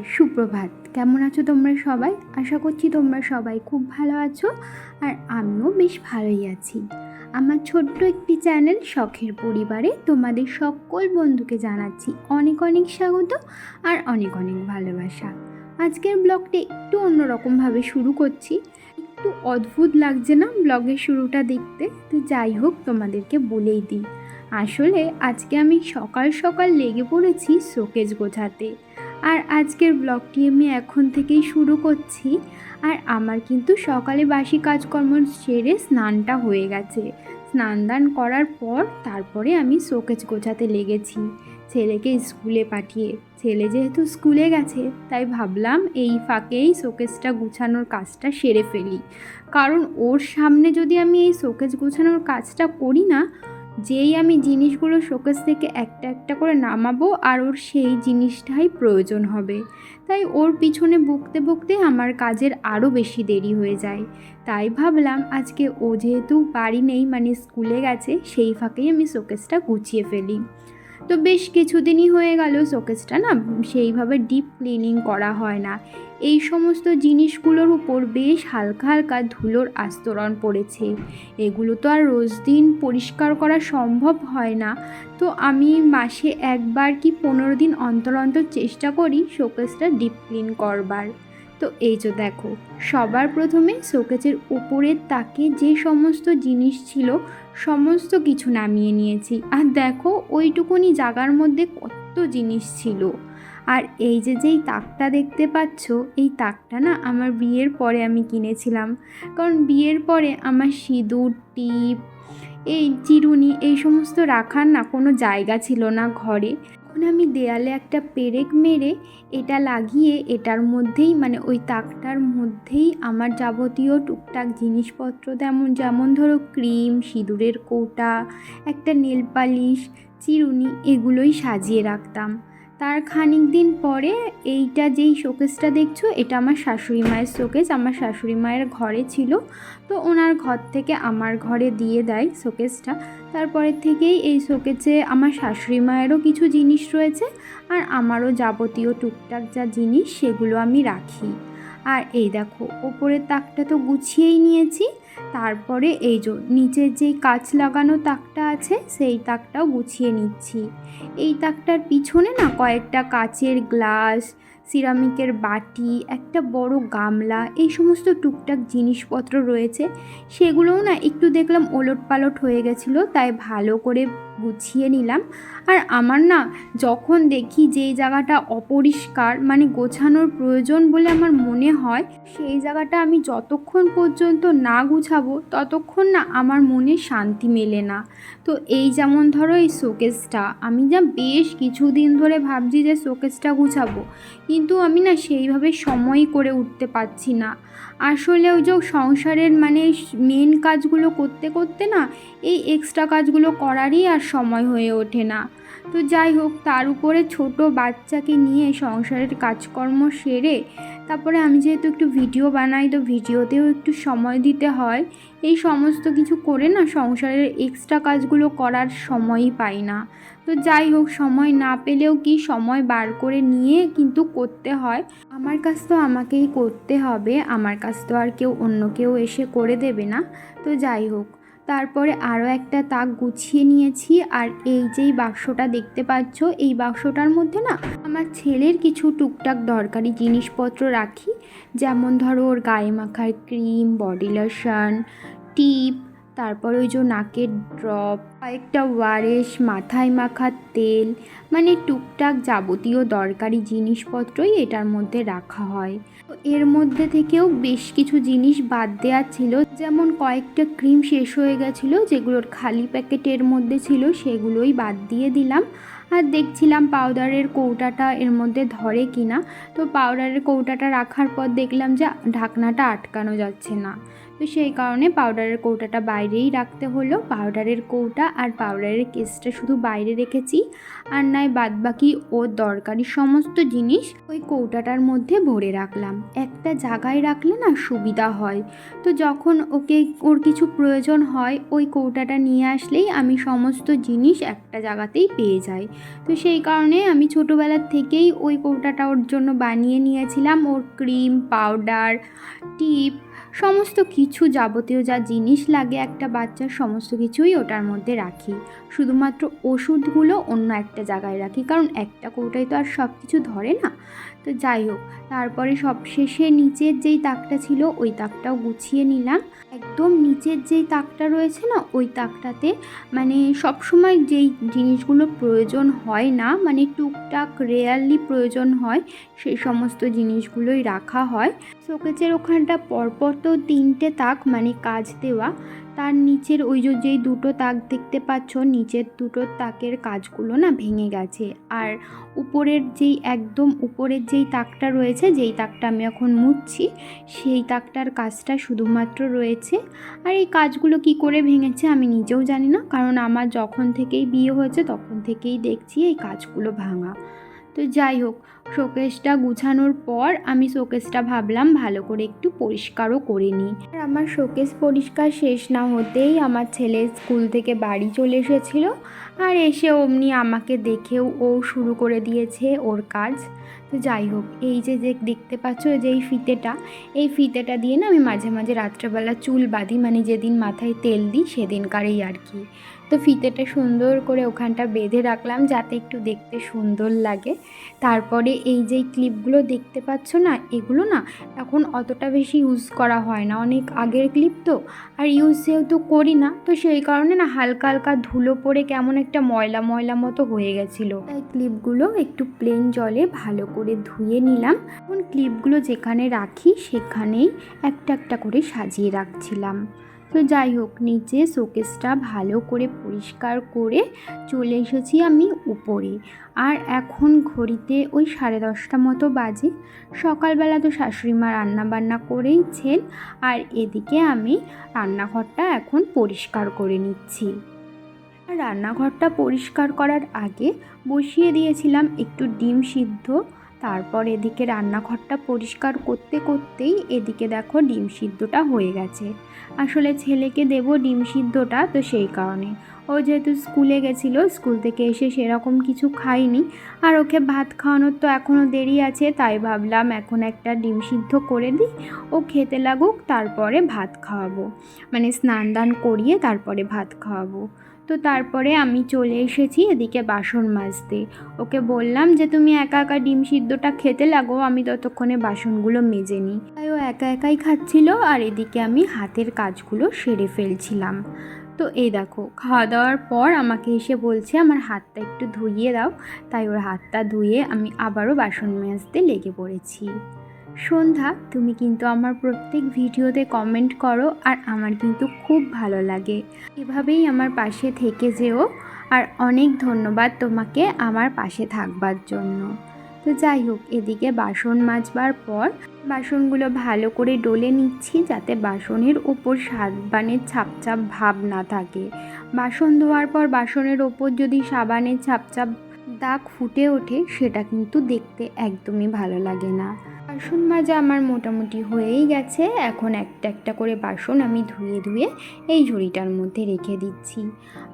নমস্কার সুপ্রভাত। কেমন আছো তোমরা সবাই? আশা করছি তোমরা সবাই খুব ভালো আছো আর আমিও বেশ ভালোই আছি। আমার ছোট্ট একটি চ্যানেল শখের পরিবারে তোমাদের সকল বন্ধুকে জানাচ্ছি অনেক অনেক স্বাগত আর অনেক অনেক ভালোবাসা। আজকের ব্লগটা একটু অন্যরকমভাবে শুরু করছি। একটু অদ্ভুত লাগছে না ব্লগের শুরুটা দেখতে? তো যাই হোক, তোমাদেরকে বলেই দিই। আসলে আজকে আমি সকাল সকাল লেগে পড়েছি শোকেজ গোছাতে। আর আজকের ব্লগটি আমি এখন থেকেই শুরু করছি। আর আমার কিন্তু সকালে বাসি কাজকর্ম সেরে স্নানটা হয়ে গেছে। স্নান দান করার পর তারপরে আমি শোকেজ গোছাতে লেগেছি ছেলেকে স্কুলে পাঠিয়ে। ছেলে যেহেতু স্কুলে গেছে, তাই ভাবলাম এই ফাঁকেই শোকেসটা গুছানোর কাজটা সেরে ফেলি। কারণ ওর সামনে যদি আমি এই শোকেজ গোছানোর কাজটা করি না যেই আমি জিনিসগুলো শোকেস থেকে একটা একটা করে নামাবো আর ওর সেই জিনিসটাই প্রয়োজন হবে। তাই ওর পিছনে বকতে বকতে আমার কাজের আরও বেশি দেরি হয়ে যায়। তাই ভাবলাম আজকে ও যেহেতু বাড়ি নেই মানে স্কুলে গেছে, সেই ফাঁকেই আমি শোকেসটা গুছিয়ে ফেলি। তো বেশ কিছুদিনই হয়ে গেল শোকেসটা না, সেইভাবে ডিপ ক্লিনিং করা হয় না। এই সমস্ত জিনিসগুলোর উপর বেশ হালকা হালকা ধুলোর আস্তরণ পড়েছে। এগুলো তো আর রোজ দিন পরিষ্কার করা সম্ভব হয় না। তো আমি মাসে একবার কি পনেরো দিন অন্তর অন্তর চেষ্টা করি শোকেসটা ডিপ ক্লিন করবার। তো এই যে দেখো, সবার প্রথমে শোকেসের উপরের তাকে যে সমস্ত জিনিস ছিল সমস্ত কিছু নামিয়ে নিয়েছি। আর দেখো, ওইটুকুনি জায়গার মধ্যে কত জিনিস ছিল। আর এই যে যেই তাকটা দেখতে পাচ্ছ, এই তাকটা না আমার বিয়ের পরে আমি কিনেছিলাম। কারণ বিয়ের পরে আমার সিঁদুর, টিপ, এই চিরুনি এই সমস্ত রাখার না কোনো জায়গা ছিল না ঘরে। তখন আমি দেয়ালে একটা পেরেক মেরে এটা লাগিয়ে এটার মধ্যেই মানে ওই তাকটার মধ্যেই আমার যাবতীয় টুকটাক জিনিসপত্র তেমন যেমন ধরো ক্রিম, সিঁদুরের কৌটা, একটা নেল পালিশ, চিরুনি এগুলোই সাজিয়ে রাখতাম। তার খানিক দিন পরে এইটা যেই শোকেসটা দেখছ, এটা আমার শাশুড়ি মায়ের শোকেস। আমার শাশুড়ি মায়ের ঘরে ছিল, তো ওনার ঘর থেকে আমার ঘরে দিয়ে দেয় শোকেসটা। তারপরের থেকেই এই শোকেসে আমার শাশুড়ি মায়েরও কিছু জিনিস রয়েছে, আর আমারও যাবতীয় টুকটাক যা জিনিস সেগুলো আমি রাখি। আর এই দেখো, ওপরের তাকটা তো গুছিয়েই নিয়েছি তারপরে এই যে নিচের যেই কাচ লাগানো তাকটা আছে, সেই তাকটাও গুছিয়ে নিচ্ছি। এই তাকটার পিছনে না কয়েকটা কাচের গ্লাস, সিরামিকের বাটি, একটা বড় গামলা, এই সমস্ত টুকটাক জিনিসপত্র রয়েছে। সেগুলোও না একটু দেখলাম ওলট পালট হয়ে গেছিল, তাই ভালো করে গুছিয়ে নিলাম। আর আমার না যখন দেখি যেই জায়গাটা অপরিষ্কার মানে গোছানোর প্রয়োজন বলে আমার মনে হয়, সেই জায়গাটা আমি যতক্ষণ পর্যন্ত না গুছাবো, ততক্ষণ না আমার মনে শান্তি মেলে না। তো এই যেমন ধরো এই শোকেসটা, আমি যা বেশ কিছুদিন ধরে ভাবছি যে শোকেসটা গুছাবো, কিন্তু আমি না সেইভাবে সময় করে উঠতে পারছি না। আসলে ওই যে সংসারের মানে মেন কাজগুলো করতে করতে না, এই এক্সট্রা কাজগুলো করারই আর সময় হয়ে ওঠে না। তো যাই হোক, তার উপরে ছোট বাচ্চাকে নিয়ে সংসারের কাজকর্ম সেরে তারপরে আমি যেহেতু একটু ভিডিও বানাই, তো ভিডিওতেও একটু সময় দিতে হয়। এই সমস্ত কিছু করে না সংসারের এক্সট্রা কাজগুলো করার সময়ই পাই না। তো যাই হোক, সময় না পেলেও কি সময় বার করে নিয়ে কিন্তু করতে হয়। আমার কাজ তো আমাকেই করতে হবে, আমার কাজ তো আর কেউ অন্য কেউ এসে করে দেবে না। তো যাই হোক। তারপরে আরও একটা তাক গুছিয়ে নিয়েছি। আর এই যেই বাক্সটা দেখতে পাচ্ছ, এই বাক্সটার মধ্যে না আমার ছেলের কিছু টুকটাক দরকারি জিনিসপত্র রাখি। যেমন ধরো ওর গায়ে মাখার ক্রিম, বডি লোশন, টিপ তারপর ওই যে নাকের ড্রপ কয়েকটা ওয়ারেস, মাথায় মাখার তেল মানে টুকটাক যাবতীয় দরকারি জিনিসপত্রই এটার মধ্যে রাখা হয়। তো এর মধ্যে থেকেও বেশ কিছু জিনিস বাদ দেওয়ার ছিল, যেমন কয়েকটা ক্রিম শেষ হয়ে গেছিল, যেগুলোর খালি প্যাকেটের মধ্যে ছিল, সেগুলোই বাদ দিয়ে দিলাম। আর দেখছিলাম পাউডারের কৌটাটা এর মধ্যে ধরে কিনা, তো পাউডারের কৌটাটা রাখার পর দেখলাম যে ঢাকনাটা আটকানো যাচ্ছে না। তো সেই কারণে পাউডারের কৌটাটা বাইরেই রাখতে হলো। পাউডারের কৌটা আর পাউডারের কেসটা শুধু বাইরে রেখেছি। আর নয় বাদবাকি ওর দরকারি সমস্ত জিনিস ওই কৌটাটার মধ্যে ভরে রাখলাম। একটা জায়গায় রাখলে না সুবিধা হয়। তো যখন ওকে ওর কিছু প্রয়োজন হয়, ওই কৌটাটা নিয়ে আসলেই আমি সমস্ত জিনিস একটা জায়গাতেই পেয়ে যাই। তো সেই কারণে আমি ছোটোবেলার থেকেই ওই কৌটাটা ওর জন্য বানিয়ে নিয়েছিলাম। ওর ক্রিম পাউডার টিপ সমস্ত কিছু যাবতীয় যা জিনিস লাগে একটা বাচ্চার সমস্ত কিছুই ওটার মধ্যে রাখি। শুধুমাত্র ওষুধগুলো অন্য একটা জায়গায় রাখি, কারণ একটা কৌটায় তো আর সব কিছু ধরে না। তো যাই হোক, তারপরে সবশেষে নিচের যেই তাকটা ছিল, ওই তাকটাও গুছিয়ে নিলাম। একদম নিচের যেই তাকটা রয়েছে না, ওই তাকটাতে মানে সবসময় যেই জিনিসগুলো প্রয়োজন হয় না মানে টুকটাক রেয়ারলি প্রয়োজন হয়, সেই সমস্ত জিনিসগুলোই রাখা হয়। শোকেজের ওখানটা পরপর তো তিনটে তাক মানে কাজ দেওয়া। তার নিচের ওই যে যেই দুটো তাক দেখতে পাচ্ছ, নিচের দুটো তাকের কাজগুলো না ভেঙে গেছে। আর উপরের যেই, একদম উপরের যেই তাকটা রয়েছে, যেই তাকটা আমি এখন মুছছি, সেই তাকটার কাজটা শুধুমাত্র রয়েছে। আর এই কাজগুলো কি করে ভেঙেছে আমি নিজেও জানি না, কারণ আমার যখন থেকেই বিয়ে হয়েছে তখন থেকেই দেখছি এই কাজগুলো ভাঙা। তো যাই হোক, শোকেসটা গুছানোর পর আমি শোকেসটা ভাবলাম ভালো করে একটু পরিষ্কারও করে নিই। আর আমার শোকেস পরিষ্কার শেষ না হতেই আমার ছেলে স্কুল থেকে বাড়ি চলে এসেছিল। আর এসে অমনি আমাকে দেখেও ও শুরু করে দিয়েছে ওর কাজ। তো যাই হোক, এই যে যে দেখতে পাচ্ছ যে এই ফিতেটা এই ফিতেটা দিয়ে না আমি মাঝে মাঝে রাত্রেবেলা চুল বাঁধি মানে যেদিন মাথায় তেল দিই সেদিনকারেই আর কি। তো ফিতেটা সুন্দর করে ওখানটা বেঁধে রাখলাম যাতে একটু দেখতে সুন্দর লাগে। তারপরে এই যে ক্লিপগুলো দেখতে পাচ্ছ না, এগুলো না এখন অতটা বেশি ইউজ করা হয় না। অনেক আগের ক্লিপ তো, আর ইউজ যেহেতু করি না, তো সেই কারণে না হালকা হালকা ধুলো পড়ে কেমন একটা ময়লা ময়লা মতো হয়ে গেছিল। তাই ক্লিপগুলো একটু প্লেন জলে ভালো করে ধুয়ে নিলাম। এখন ক্লিপগুলো যেখানে রাখি সেখানেই একটা একটা করে সাজিয়ে রাখছিলাম। তো যাই হোক, নিচে শোকেসটা ভালো করে পরিষ্কার করে চলে এসেছি আমি উপরে। আর এখন ঘড়িতে ওই সাড়ে দশটা মতো বাজে। সকালবেলা তো শাশুড়ি মা রান্না বান্না করেইছেন, আর এদিকে আমি রান্নাঘরটা এখন পরিষ্কার করে নিচ্ছি। রান্নাঘরটা পরিষ্কার করার আগে বসিয়ে দিয়েছিলাম একটু ডিম সিদ্ধ তারপর এদিকে রান্নাঘরটা পরিষ্কার করতে করতেই এদিকে দেখো ডিম সিদ্ধটা হয়ে গেছে। আসলে ছেলেকে দেব ডিম সিদ্ধটা তো সেই কারণে। ও যেহেতু স্কুলে গেছিল, স্কুল থেকে এসে সেরকম কিছু খাইনি আর ওকে ভাত খাওয়ানোর তো এখনও দেরি আছে, তাই ভাবলাম এখন একটা ডিম সিদ্ধ করে দিই, ও খেতে লাগুক, তারপরে ভাত খাওয়াবো। মানে স্নান দান করিয়ে তারপরে ভাত খাওয়াবো। তো তারপরে আমি চলে এসেছি এদিকে বাসন মাজতে। ওকে বললাম যে, তুমি একা একা ডিম সিদ্ধটা খেতে লাগো, আমি ততক্ষণে বাসনগুলো মেজে নিই। তাই ও একা একাই খাচ্ছিল আর এদিকে আমি হাতের কাজগুলো সেরে ফেলছিলাম। তো এই দেখো, খাওয়া দাওয়ার পর আমাকে এসে বলছে, আমার হাতটা একটু ধুইয়ে দাও। তাই ওর হাতটা ধুয়ে আমি আবারও বাসন মাজতে লেগে পড়েছি। সন্ধ্যা, তুমি কিন্তু আমার প্রত্যেক ভিডিওতে কমেন্ট করো আর আমার কিন্তু খুব ভালো লাগে। এভাবেই আমার পাশে থেকে যেও আর অনেক ধন্যবাদ তোমাকে আমার পাশে থাকবার জন্য। তো যাই হোক, এদিকে বাসন মাজবার পর বাসনগুলো ভালো করে ডলে নিচ্ছি যাতে বাসনের ওপর সাবানের ছাপচাপ ভাব না থাকে। বাসন ধোয়ার পর বাসনের ওপর যদি সাবানের ছাপচাপ দাগ ফুটে ওঠে, সেটা কিন্তু দেখতে একদমই ভালো লাগে না। বাসন মাজা আমার মোটামুটি হয়েই গেছে। এখন একটা একটা করে বাসন আমি ধুয়ে ধুয়ে এই ঝুড়িটার মধ্যে রেখে দিচ্ছি।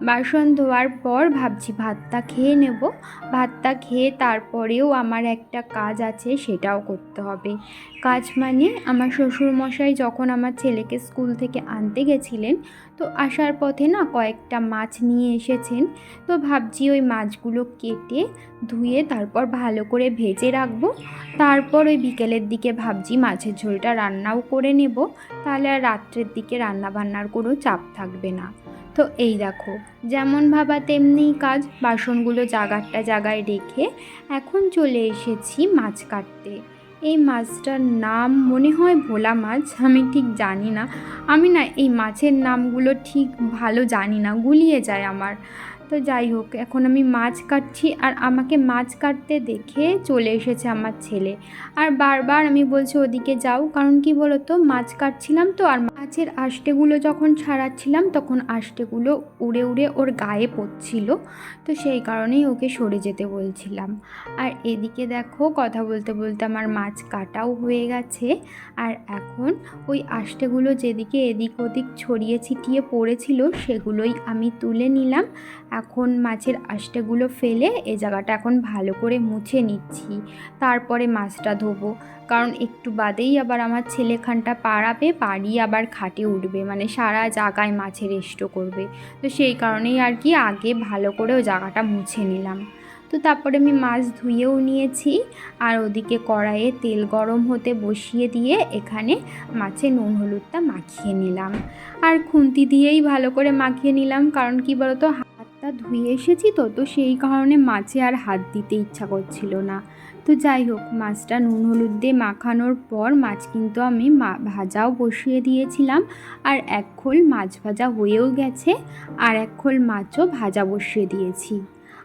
বাসন ধোয়ার পর ভাবছি ভাতটা খেয়ে নেব। ভাতটা খেয়ে তারপরেও আমার একটা কাজ আছে, সেটাও করতে হবে। কাজ মানে আমার শ্বশুরমশাই যখন আমার ছেলেকে স্কুল থেকে আনতে গেছিলেন, তো আসার পথে না কয়েকটা মাছ নিয়ে এসেছেন। তো ভাবছি ওই মাছগুলো কেটে ধুয়ে তারপর ভালো করে ভেজে রাখব। তারপর ওই বিকেলের দিকে ভাবছি মাছের ঝোলটা রান্নাও করে নেব। তাহলে আর রাত্রের দিকে রান্না বান্নার কোনো চাপ থাকবে না। তো এই দেখো, যেমন ভাবা তেমনিই কাজ। বাসনগুলো জাগারটা জায়গায় রেখে এখন চলে এসেছি মাছ কাটতে। এই মাছটার নাম মনে হয় ভোলা মাছ, আমি ঠিক জানি না। আমি না এই মাছের নামগুলো ঠিক ভালো জানি না, গুলিয়ে যায় আমার। তো যাই হোক, এখন আমি মাছ কাটছি আর আমাকে মাছ কাটতে দেখে চলে এসেছে আমার ছেলে। আর বারবার আমি বলছি ওদিকে যাও, কারণ কি বলতো, মাছ কাটছিলাম তো আর মাছের আষ্টেগুলো যখন ছাড়াচ্ছিলাম তখন আষ্টেগুলো উড়ে উড়ে ওর গায়ে পড়ছিল, তো সেই কারণেই ওকে সরে যেতে বলছিলাম। আর এদিকে দেখো, কথা বলতে বলতে আমার মাছ কাটাও হয়ে গেছে। আর এখন ওই আষ্টেগুলো যেদিকে এদিক ওদিক ছড়িয়ে ছিটিয়ে পড়েছিল সেগুলোই আমি তুলে নিলাম। এখন মাছের আষ্টেগুলো ফেলে এ জায়গাটা এখন ভালো করে মুছে নিচ্ছি। তারপরে মাছটা ধোবো। কারণ একটু বাদেই আবার আমার ছেলেখানটা পাড়াবে, পাড়িয়ে আবার খাটে উঠবে। মানে সারা জায়গায় মাছের এস্টো করবে। তো সেই কারণেই আর কি আগে ভালো করে ও জায়গাটা মুছে নিলাম। তো তারপরে আমি মাছ ধুয়েও নিয়েছি। আর ওদিকে কড়াইয়ে তেল গরম হতে বসিয়ে দিয়ে এখানে মাছে নুন হলুদটা মাখিয়ে নিলাম। আর খুন্তি দিয়েই ভালো করে মাখিয়ে নিলাম। কারণ কি বলতো হাতটা ধুয়ে এসেছি তো তো সেই কারণে মাছে আর হাত দিতে ইচ্ছা করছিল না। তো যাই হোক, মাছটা নুন হলুদ দিয়ে মাখানোর পর মাছ কিন্তু আমি ভাজাও বসিয়ে দিয়েছিলাম। আর এক খোল মাছ ভাজা হয়েও গেছে, আর এক খোল মাছও ভাজা বসিয়ে দিয়েছি।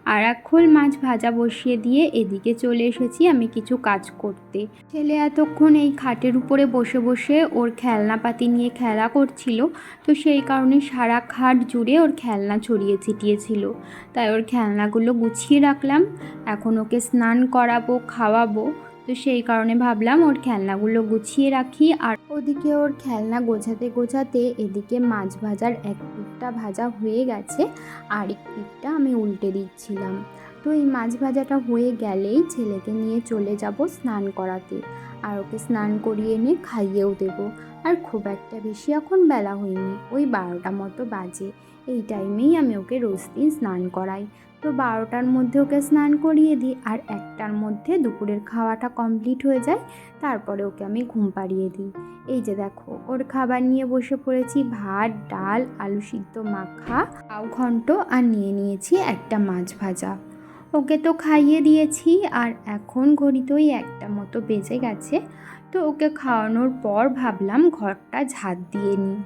আর এক খোল মাছ ভাজা বসিয়ে দিয়ে এদিকে চলে এসেছি আমি কিছু কাজ করতে। ছেলে এতক্ষণ এই খাটের উপরে বসে বসে ওর খেলনাপাতি নিয়ে খেলা করছিল, তো সেই কারণে সারা খাট জুড়ে ওর খেলনা ছড়িয়ে ছিটিয়েছিল। তাই ওর খেলনাগুলো গুছিয়ে রাখলাম, এখন ওকে স্নান করাবো, খাওয়াবো তো সেই কারণে ভাবলাম ওর খেলনাগুলো গুছিয়ে রাখি আর ওদিকে ওর খেলনা গোছাতে গোছাতে এদিকে মাছ ভাজার এক পিঠটা ভাজা হয়ে গেছে, আর এক পিঠটা আমি উল্টে দিচ্ছিলাম। তো এই মাছ ভাজাটা হয়ে গেলেই ছেলেকে নিয়ে চলে যাব স্নান করাতে। আর ওকে স্নান করিয়ে এনে খাইয়েও দেবো। আর খুব একটা বেশি এখন বেলা হয়নি, ওই বারোটা মতো বাজে। এই টাইমেই আমি ওকে রোজ দিন স্নান করাই। তো বারোটার মধ্যে ওকে স্নান করিয়ে দিই আর একটার মধ্যে দুপুরের খাওয়াটা কমপ্লিট হয়ে যায়, তারপরে ওকে আমি ঘুম পাড়িয়ে দিই। এই যে দেখো, ওর খাবার নিয়ে বসে পড়েছি, ভাত, ডাল, আলু সিদ্ধ, মাখা, পাও ঘন্ট আর নিয়ে নিয়েছি একটা মাছ ভাজা। ওকে তো খাইয়ে দিয়েছি আর এখন ঘড়িতে ওই একটা মতো বেজে গেছে, তো ওকে খাওয়ানোর পর ভাবলাম ঘরটা ঝাঁট দিয়ে নিই।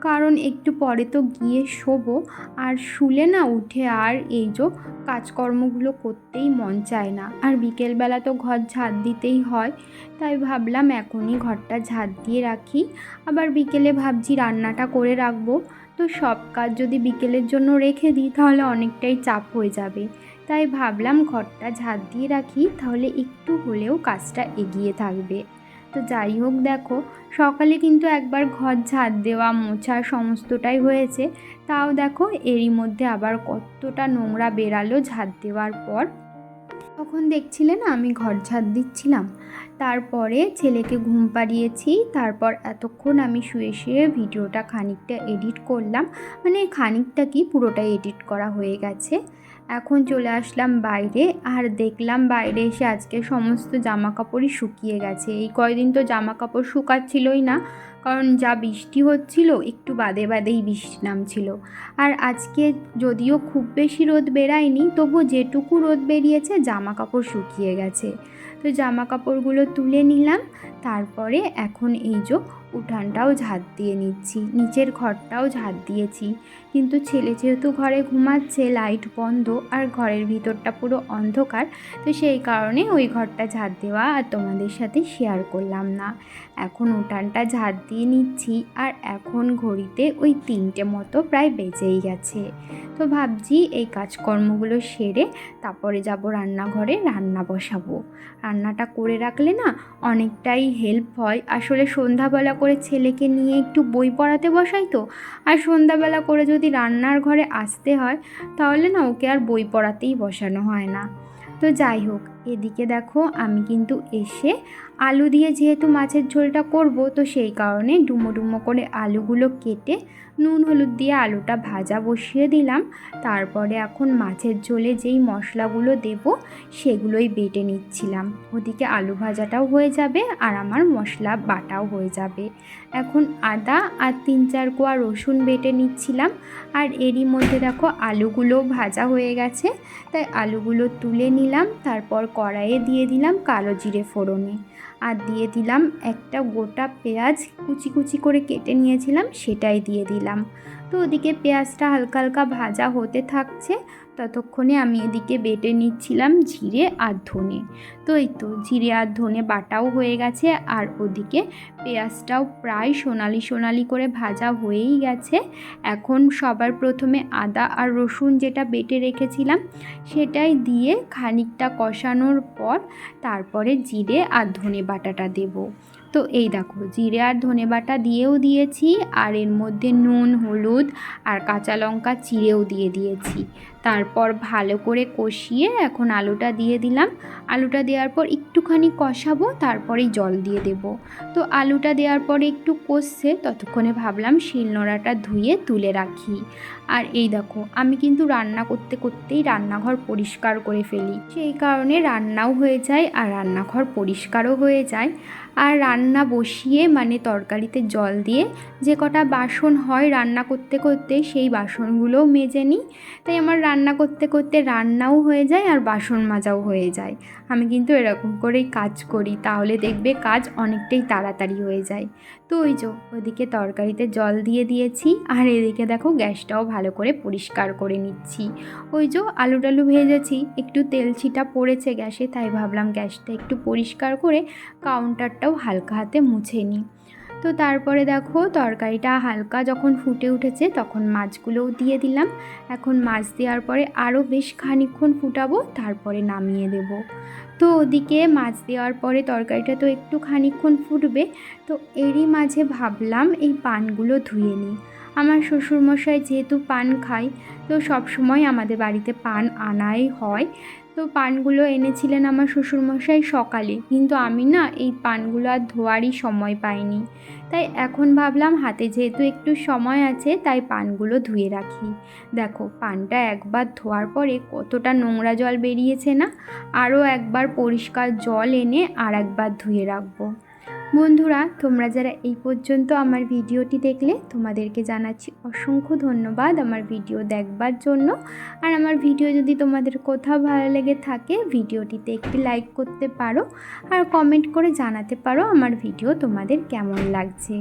কারণ একটু পরে তো গিয়ে শোবো। আর শুলে না উঠে আর এই যে কাজকর্মগুলো করতেই মন চায় না। আর বিকেলবেলা তো ঘর ঝাঁট দিতেই হয়, তাই ভাবলাম এখনই ঘরটা ঝাঁট দিয়ে রাখি। আবার বিকেলে ভাবছি রান্নাটা করে রাখব। তো সব কাজ যদি বিকেলের জন্য রেখে দিই, তাহলে অনেকটাই চাপ হয়ে যাবে। তাই ভাবলাম ঘরটা ঝাঁট দিয়ে রাখি, তাহলে একটু হলেও কাজটা এগিয়ে থাকবে। তো যাই হোক দেখো, সকালে কিন্তু একবার ঘর ঝাঁট দেওয়া, মোছা সমস্তটাই হয়েছে। তাও দেখো, এরই মধ্যে আবার কতটা নোংরা বেরালো ঝাঁট দেওয়ার পর। তখন দেখছিলে না, আমি ঘর ঝাঁট দিচ্ছিলাম। তারপরে ছেলেকে ঘুম পাড়িয়েছি, তারপর এতক্ষণ আমি শুয়ে শুয়ে ভিডিওটা খানিকটা এডিট করলাম। মানে খানিকটা কি, পুরোটাই এডিট করা হয়ে গেছে। এখন চলে আসলাম বাইরে আর দেখলাম বাইরে এসে আজকে সমস্ত জামা কাপড়ই শুকিয়ে গেছে। এই কয়দিন তো জামা কাপড় শুকাচ্ছিলই না, কারণ যা বৃষ্টি হচ্ছিল একটু বাদে বাদেই বৃষ্টি নামছিল। আর আজকে যদিও খুব বেশি রোদ বেরায়নি তবু যেটুকু রোদ বেরিয়েছে জামা কাপড় শুকিয়ে গেছে। তো জামা কাপড়গুলো তুলে নিলাম, তারপরে এখন এই যে উঠানটাও ঝাঁট দিয়ে নিচ্ছি, নিচের ঘরটাও ঝাঁট দিয়েছি। কিন্তু ছেলে যেহেতু ঘরে ঘুমাচ্ছে, লাইট বন্ধ আর ঘরের ভিতরটা পুরো অন্ধকার, তো সেই কারণে ওই ঘরটা ঝাঁট দেওয়া আর তোমাদের সাথে শেয়ার করলাম না। এখন উঠানটা ঝাঁট দিয়ে নিচ্ছি আর এখন ঘড়িতে ওই তিনটে মতো প্রায় বেজেই গেছে। তো ভাবছি এই কাজকর্মগুলো সেরে তারপরে যাব রান্নাঘরে রান্না বসাবো। রান্নাটা করে রাখলে না অনেকটাই হেল্প হয়। আসলে সন্ধ্যাবেলা করে ছেলেকে নিয়ে একটু বই পড়াতে বসাই তো। আর সন্ধ্যাবেলা করে যদি রান্নার ঘরে আসতে হয়, তাহলে না ওকে আর বই পড়াতেই বসানো হয় না। তো যাই হোক, এদিকে দেখো আমি কিন্তু এসে আলু দিয়ে যেহেতু মাছের ঝোলটা করব, তো সেই কারণে ডুমো ডুমো করে আলুগুলো কেটে নুন, হলুদ দিয়ে আলুটা ভাজা বসিয়ে দিলাম। তারপরে এখন মাছের ঝোলে যেই মশলাগুলো দেব, সেগুলোই বেটে নিচ্ছিলাম। ওদিকে আলু ভাজাটাও হয়ে যাবে আর আমার মশলা বাটাও হয়ে যাবে। এখন আদা আর তিন চার কোয়া রসুন বেটে নিচ্ছিলাম। আর এরই মধ্যে দেখো আলুগুলো ভাজা হয়ে গেছে, তাই আলুগুলো তুলে নিলাম। তারপর কড়াইয়ে দিয়ে দিলাম কালো জিরে ফোড়নে। আর দিয়ে দিলাম একটা গোটা পেঁয়াজ কুচি কুচি করে কেটে নিয়েছিলাম, সেটাই দিয়ে দিলাম। তো ওদিকে পেঁয়াজটা হালকা হালকা ভাজা হতে থাকছে ততক্ষণে আমি এদিকে বেটে নিচ্ছিলাম জিরে আর ধনে। তো এই তো, জিরে আর ধনে বাটাও হয়ে গেছে আর ওদিকে পেঁয়াজটাও প্রায় সোনালি সোনালি করে ভাজা হয়েই গেছে। এখন সবার প্রথমে আদা আর রসুন যেটা বেটে রেখেছিলাম সেটাই দিয়ে খানিকটা কষানোর পর তারপরে জিরে আর ধনে বাটাটা দেবো। তো এই দেখো, জিরে আর ধনে বাটা দিয়েও দিয়েছি আর এর মধ্যে নুন, হলুদ আর কাঁচা লঙ্কা চিড়েও দিয়ে দিয়েছি। তারপর ভালো করে কষিয়ে এখন আলুটা দিয়ে দিলাম। আলুটা দেওয়ার পর একটুখানি কষাবো, তারপরেই জল দিয়ে দেব। তো আলুটা দেওয়ার পরে একটু কষছে, ততক্ষণে ভাবলাম শিলনোড়াটা ধুয়ে তুলে রাখি। আর এই দেখো, আমি কিন্তু রান্না করতে করতেই রান্নাঘর পরিষ্কার করে ফেলি। সেই কারণে রান্নাও হয়ে যায় আর রান্নাঘর পরিষ্কারও হয়ে যায়। আর রান্না বসিয়ে মানে তরকারিতে জল দিয়ে যে কটা বাসন হয় রান্না করতে করতে সেই বাসনগুলোও মেজে নিই। তাই আমার রান্না করতে করতে রান্নাও হয়ে যায় আর বাসন মাজাও হয়ে যায়। আমি কিন্তু এরকম করেই কাজ করি, তাহলে দেখবে কাজ অনেকটাই তাড়াতাড়ি হয়ে যায়। তো ওই যে ওদিকে তরকারিতে জল দিয়ে দিয়েছি, আর এদিকে দেখো গ্যাসটাও ভালো করে পরিষ্কার করে নিচ্ছি। ওই যে আলু টালু ভেজেছি, একটু তেল ছিটা পড়েছে গ্যাসে, তাই ভাবলাম গ্যাসটা একটু পরিষ্কার করে কাউন্টারটাও হালকা হাতে মুছে নিই। তো তারপরে দেখো তরকারিটা হালকা যখন ফুটে উঠেছে তখন মাছগুলোও দিয়ে দিলাম। এখন মাছ দেওয়ার পরে আরও বেশ খানিকক্ষণ ফুটাবো, তারপরে নামিয়ে দেব। তো ওদিকে মাছ দেওয়ার পরে তরকারিটা তো একটু খানিকক্ষণ ফুটবে, তো এরই মাঝে ভাবলাম এই পানগুলো ধুয়ে নিই। আমার শ্বশুরমশাই যেহেতু পান খায় তো সব সময় আমাদের বাড়িতে পান আনাই হয়। তো পানগুলো এনেছিলেন আমার শ্বশুরমশাই সকালে। কিন্তু আমি না এই পানগুলো আর ধোয়ারই সময় পাইনি। তাই এখন ভাবলাম হাতে যেহেতু একটু সময় আছে, তাই পানগুলো ধুয়ে রাখি। দেখো, পানটা একবার ধোয়ার পরে কতটা নোংরা জল বেরিয়েছে না? আরও একবার পরিষ্কার জল এনে আর একবার ধুয়ে রাখব। বন্ধুরা, তোমরা যারা এই পর্যন্ত আমার ভিডিওটি দেখলে, তোমাদেরকে জানাচ্ছি অসংখ্য ধন্যবাদ আমার ভিডিও দেখবার জন্য। আর আমার ভিডিও যদি তোমাদের কোথাও ভালো লেগে থাকে, ভিডিওটিতে একটি লাইক করতে পারো আর কমেন্ট করে জানাতে পারো আমার ভিডিও তোমাদের কেমন লাগছে।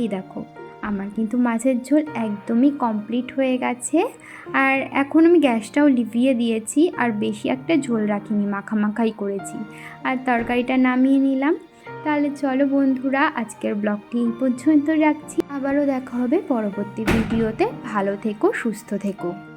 এই দেখো, আমার কিন্তু মাছের ঝোল একদমই কমপ্লিট হয়ে গেছে। আর এখন আমি গ্যাসটাও লিভিয়ে দিয়েছি আর বেশি একটা ঝোল রাখিনি, মাখামাখাই করেছি। আর তরকারিটা নামিয়ে নিলাম। তাহলে চলো বন্ধুরা, আজকের ব্লগটি এই পর্যন্ত রাখছি। আবারও দেখা হবে পরবর্তী ভিডিওতে। ভালো থেকো, সুস্থ থেকো।